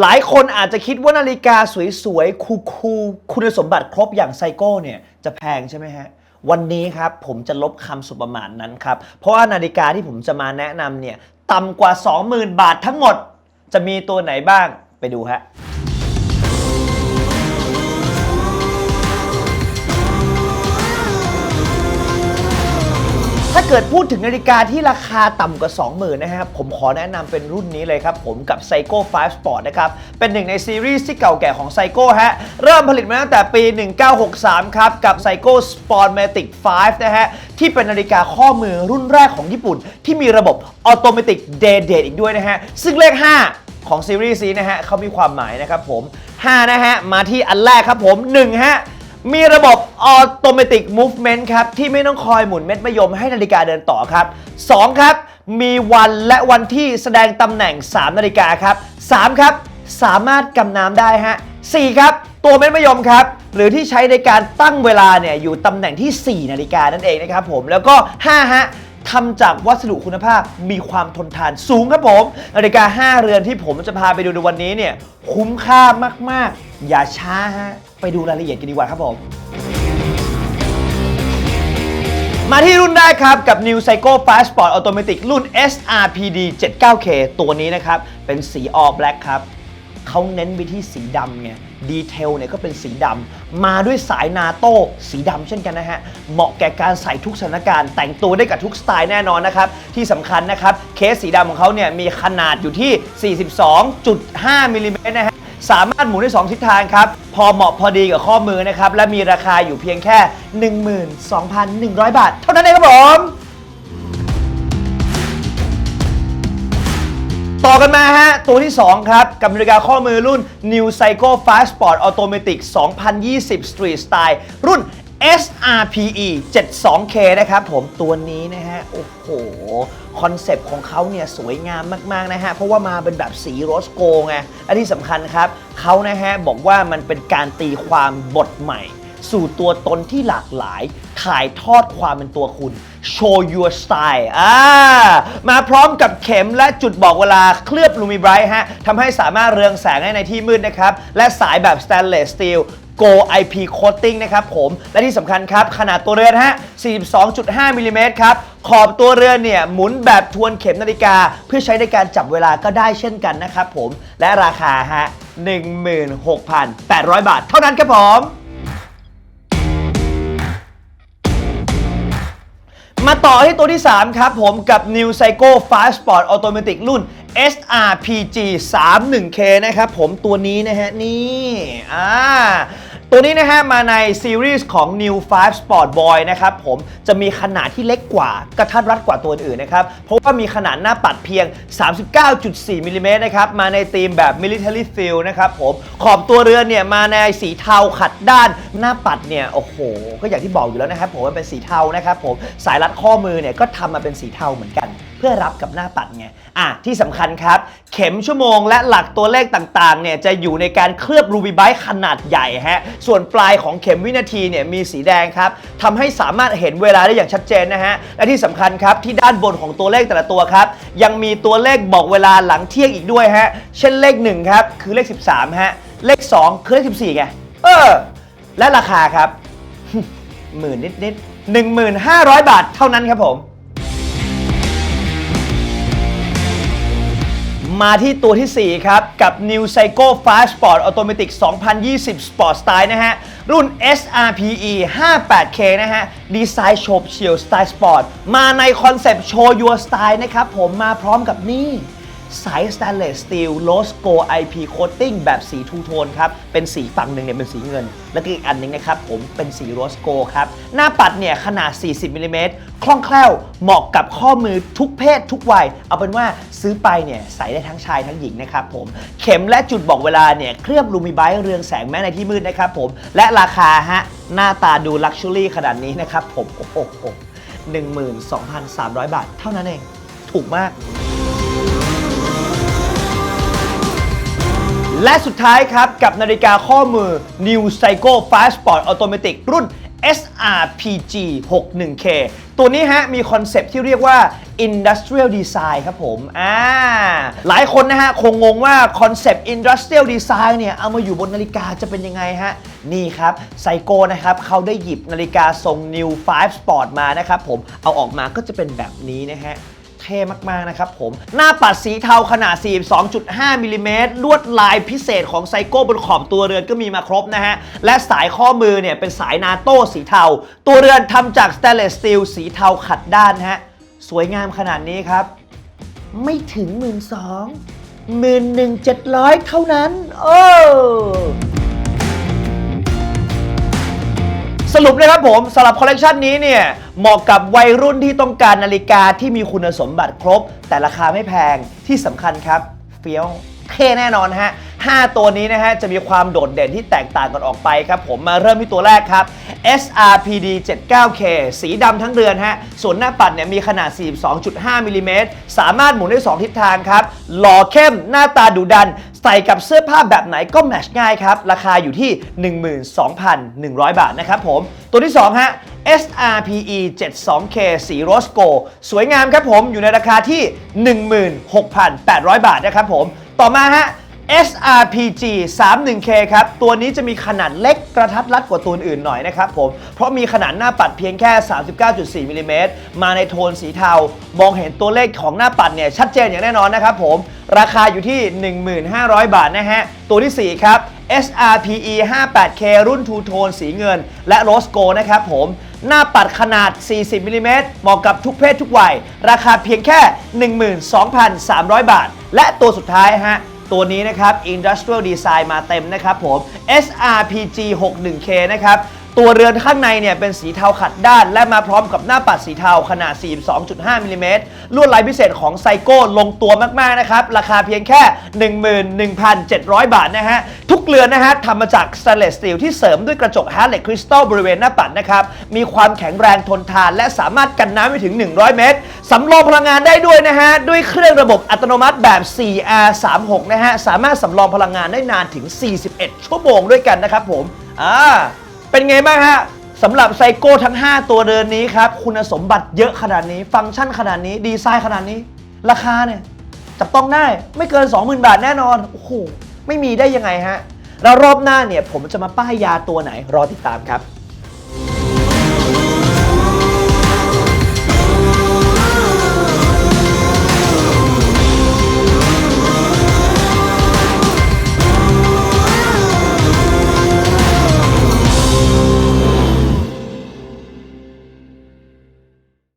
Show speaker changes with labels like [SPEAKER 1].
[SPEAKER 1] หลายคนอาจจะคิดว่านาฬิกาสวยๆ คูลๆคุณสมบัติครบอย่างไซโก้เนี่ยจะแพงใช่ไหมฮะ วันนี้ครับผมจะลบคำสุประมาทนั้นครับ เพราะว่านาฬิกาที่ผมจะมาแนะนำเนี่ยต่ำกว่า 20,000 บาททั้งหมด จะมีตัวไหนบ้างไปดูฮะ ถ้าเกิดพูดถึงนาฬิกาที่ราคาต่ำกว่า 20,000นะครับผมขอแนะนำเป็นรุ่นนี้เลยครับ ผมกับ Seiko 5 Sport นะครับ เป็นหนึ่งในซีรีส์ที่เก่าแก่ของ Seiko ฮะ เริ่มผลิตมาตั้งแต่ปี 1963 ครับ กับ Seiko Sportmatic 5 นะฮะ ที่เป็นนาฬิกาข้อมือรุ่นแรกของญี่ปุ่น ที่มีระบบ Automatic Day Date อีกด้วยนะฮะ ซึ่งเลข 5 ของซีรีส์นี้นะฮะเขามีความหมายนะครับผม 5 นะฮะ มาที่อันแรกครับผม 1 ฮะ มีระบบออโตเมติกมูฟเมนต์ครับ ที่ไม่ต้องคอยหมุนเม็ดมะยมให้นาฬิกาเดินต่อครับ 2 ครับ มีวันและวันที่แสดงตำแหน่ง 3 นาฬิกาครับ 3 ครับ สามารถกำน้ำได้ฮะ 4 ครับ ตัวเม็ดมะยมครับ หรือที่ใช้ในการตั้งเวลาเนี่ยอยู่ตำแหน่งที่ 4 นาฬิกานั่นเองนะครับผมแล้วก็ 5 ฮะ ทำจากวัสดุคุณภาพมีความทนทานสูงครับผมนาฬิกา 5 เรือนที่ผมจะพาไปดูในวันนี้เนี่ยคุ้มค่ามากๆ อย่าช้าฮะไปดูรายละเอียดกันดีกว่าครับผมมาที่รุ่นแรกครับ กับ New Psycho Fast Sport Automatic รุ่น SRPD 79K ตัวนี้นะครับ เป็นสี all black ครับ เขาเน้นไปที่สีดำไงดีเทลเนี่ยก็เป็นสีดำมาด้วยสายนาโต้สีดำเช่นกันนะฮะ เหมาะแก่การใส่ทุกสถานการณ์ แต่งตัวได้กับทุกสไตล์แน่นอนนะครับ ที่สำคัญนะครับ เคสสีดำของเขาเนี่ยมีขนาดอยู่ที่ 42.5มิลลิเมตรนะฮะสามารถหมุนได้ 2 ทิศทางครับ พอเหมาะพอดีกับข้อมือนะครับ และมีราคาอยู่เพียงแค่ 12,100 บาท เท่านั้นเองครับผม ต่อกันมาฮะ ตัวที่ 2 ครับ กับนาฬิกาข้อมือรุ่น New Psycho Fast Sport Automatic 2020 Street Style รุ่น SRPE 72K นะครับผมตัวนี้นะฮะ โอ้โห คอนเซปต์ของเขาเนี่ยสวยงามมาก ๆ นะฮะ เพราะว่ามาเป็นแบบสีโรสโกไงและที่สำคัญครับ เขานะฮะ บอกว่ามันเป็นการตีความบทใหม่ สู่ตัวตนที่หลากหลาย ถ่ายทอดความเป็นตัวคุณ Show your style อ่ามาพร้อมกับเข็มและจุดบอกเวลาเคลือบลูมิไบรท์ฮะทำให้สามารถเรืองแสงได้ในที่มืดนะครับ และสายแบบ stainless steel Go IP Coating นะครับผม และที่สำคัญครับ ขนาดตัวเรือนฮะ 42.5มิลลิเมตรครับ ขอบตัวเรือนเนี่ย หมุนแบบทวนเข็มนาฬิกา เพื่อใช้ในการจับเวลาก็ได้เช่นกันนะครับผม และราคาฮะ 16,800 บาท เท่านั้นครับผม มาต่อที่ตัวที่ 3 ครับผมกับ New Psycho Fast Sport Automatic รุ่น SRPG 31K นะครับผมตัวนี้นะฮะนี่อ่า ตัวนี้นะฮะมาในซีรีส์ของ New 5 Sport Boy นะครับผมจะมีขนาดที่เล็กกว่ากระทัดรัดกว่าตัวอื่นนะครับ เพราะว่ามีขนาดหน้าปัดเพียง 39.4มิลลิเมตรนะครับ มาในธีมแบบ Military Feel นะครับผมขอบตัวเรือนเนี่ยมาในสีเทาขัดด้านหน้าปัดเนี่ย โอ้โห ก็อย่างที่บอกอยู่แล้วนะครับผมมันเป็นสีเทานะครับผมสายรัดข้อมือเนี่ยก็ทำมาเป็นสีเทาเหมือนกัน เพื่อรับกับหน้าปัดไงอะที่สำคัญครับ เข็มชั่วโมงและหลักตัวเลขต่างๆเนี่ยจะอยู่ในการเคลือบรูบิไบต์ขนาดใหญ่ฮะส่วนปลายของเข็มวินาทีเนี่ยมีสีแดงครับทำให้สามารถเห็นเวลาได้อย่างชัดเจนนะฮะ และที่สำคัญครับที่ด้านบนของตัวเลขแต่ละตัวครับ ยังมีตัวเลขบอกเวลาหลังเที่ยงอีกด้วยฮะ เช่นเลข1ครับคือเลข 13ฮะ เลข 2 คือเลข 14ไง เออ และราคาครับหมื่นนิดๆ1,500บาทเท่านั้นครับผม มาที่ตัวทีสี่ 4 ครับ กับ New s y c h o Fast Sport Automatic 2020 Sport Style นะฮะ รุ่น SRPE 58K นะฮะ ดีไซน์โฉบเฉี่ยวสไตล์สปอร์ตมาในคอนเซปต์ Show Your Style นะครับผมมาพร้อมกับนี่ สาย Stainless Steel Rose Gold IP Coating แบบสีทูโทนครับ เป็นสีฝั่งหนึ่งเนี่ยเป็นสีเงิน แล้วก็อีกอันหนึงนะครับผมเป็นสี Rose Gold ครับ หน้าปัดเนี่ยขนาด 40มิลลิเมตรคล่องแคล่วเหมาะกับข้อมือทุกเพศทุกวัย เอาเป็นว่าซื้อไปเนี่ยใส่ได้ทั้งชายทั้งหญิงนะครับผมเข็มและจุดบอกเวลาเนี่ยเคลือบลูมิไบต์เรืองแสงแม้ในที่มืดนะครับผมและราคาฮะหน้าตาดูลักชัวรี่ขนาดนี้นะครับผมโอ้โห12,300 บาท เท่านั้นเอง ถูกมาก และสุดท้ายครับ กับนาฬิกาข้อมือ New Psycho Fast Sport Automatic รุ่น SRPG 61K ตัวนี้ฮะ มีคอนเซปที่เรียกว่า Industrial Design ครับผม อ่า หลายคนนะฮะ คงงงว่าคอนเซปต์ Industrial Design เนี่ย เอามาอยู่บนนาฬิกาจะเป็นยังไงฮะ นี่ครับไซโก้นะครับ เขาได้หยิบนาฬิกาทรง New 5 Sport มานะครับผม เอาออกมาก็จะเป็นแบบนี้นะฮะ เท่มากๆนะครับผม หน้าปัดสีเทาขนาด 42.5มิลลิเมตรลวดลายพิเศษของไซโก้บนขอบตัวเรือนก็มีมาครบนะฮะ และสายข้อมือเนี่ยเป็นสายนาโต้สีเทา ตัวเรือนทำจากสเตนเลสสตีลสีเทาขัดด้านฮะ สวยงามขนาดนี้ครับ ไม่ถึง 1 2 0 0 0 1 1 700 เท่านั้น โอ้ สรุปนะครับผมสำหรับคอลเลกชันนี้เนี่ยเหมาะกับวัยรุ่นที่ต้องการนาฬิกาที่มีคุณสมบัติครบ แต่ราคาไม่แพงที่สำคัญครับ เฟี้ยวเท่แน่นอนฮะ 5 ตัวนี้นะฮะจะมีความโดดเด่นที่แตกต่างกันออกไปครับผมมาเริ่มที่ตัวแรกครับ SRPD 79K สีดำทั้งเรือนฮะส่วนหน้าปัดเนี่ยมีขนาด 42.5มิลลิเมตรสามารถหมุนได้ 2 ทิศทางครับ หล่อเข้มหน้าตาดุดัน ใส่กับเสื้อผ้าแบบไหนก็แมทช์ง่ายครับ ราคาอยู่ที่ 12,100 บาทนะครับผม ตัวที่ 2 ฮะ SRPE 72K สีโรสโก สวยงามครับผมอยู่ในราคาที่ 16,800 บาทนะครับผม ต่อมาฮะ SRPG 31K ครับ ตัวนี้จะมีขนาดเล็กกระทัดรัดกว่าตัวอื่นหน่อยนะครับผม เพราะมีขนาดหน้าปัดเพียงแค่ 39.4มิลลิเมตรมาในโทนสีเทา มองเห็นตัวเลขของหน้าปัดเนี่ย ชัดเจนอย่างแน่นอนนะครับผม ราคาอยู่ที่ 1500บาทนะฮะ ตัวที่ 4 ครับ SRPE 58K รุ่นทูโทนสีเงิน และโรสโกนะครับผม หน้าปัดขนาด 40มิลลิเมตรเหมาะกับทุกเพศทุกวัย ราคาเพียงแค่ 12,300 บาท และตัวสุดท้ายฮะ ตัวนี้นะครับ Industrial Design มาเต็มนะครับผม SRPG 61K นะครับตัวเรือนข้างในเนี่ยเป็นสีเทาขัดด้าน และมาพร้อมกับหน้าปัดสีเทาขนาด 42.5มิลลิเมตรลวดลายพิเศษของไซโก้ลงตัวมาก ๆ นะครับ ราคาเพียงแค่ 11,700 บาทนะฮะ ทุกเรือนนะฮะทำมาจากสแตนเลสสตีลที่เสริมด้วยกระจกฮาร์เล็กคริสตัลบริเวณหน้าปัดนะครับ มีความแข็งแรงทนทาน และสามารถกันน้ำไปถึง 100 เมตร สำรองพลังงานได้ด้วยนะฮะ ด้วยเครื่องระบบอัตโนมัติแบบ 4R36 นะฮะ สามารถสำรองพลังงานได้นานถึง 41 ชั่วโมงด้วยกันนะครับผมอ่าเป็นไงบ้างฮะสำหรับไซโก้ทั้ง 5 ตัวเดินนี้ครับ คุณสมบัติเยอะขนาดนี้ ฟังก์ชันขนาดนี้ ดีไซน์ขนาดนี้ ราคาเนี่ย จับต้องได้ไม่เกิน 20,000 บาทแน่นอน โอ้โห ไม่มีได้ยังไงฮะ แล้วรอบหน้าเนี่ย ผมจะมาป้ายยาตัวไหนรอติดตามครับ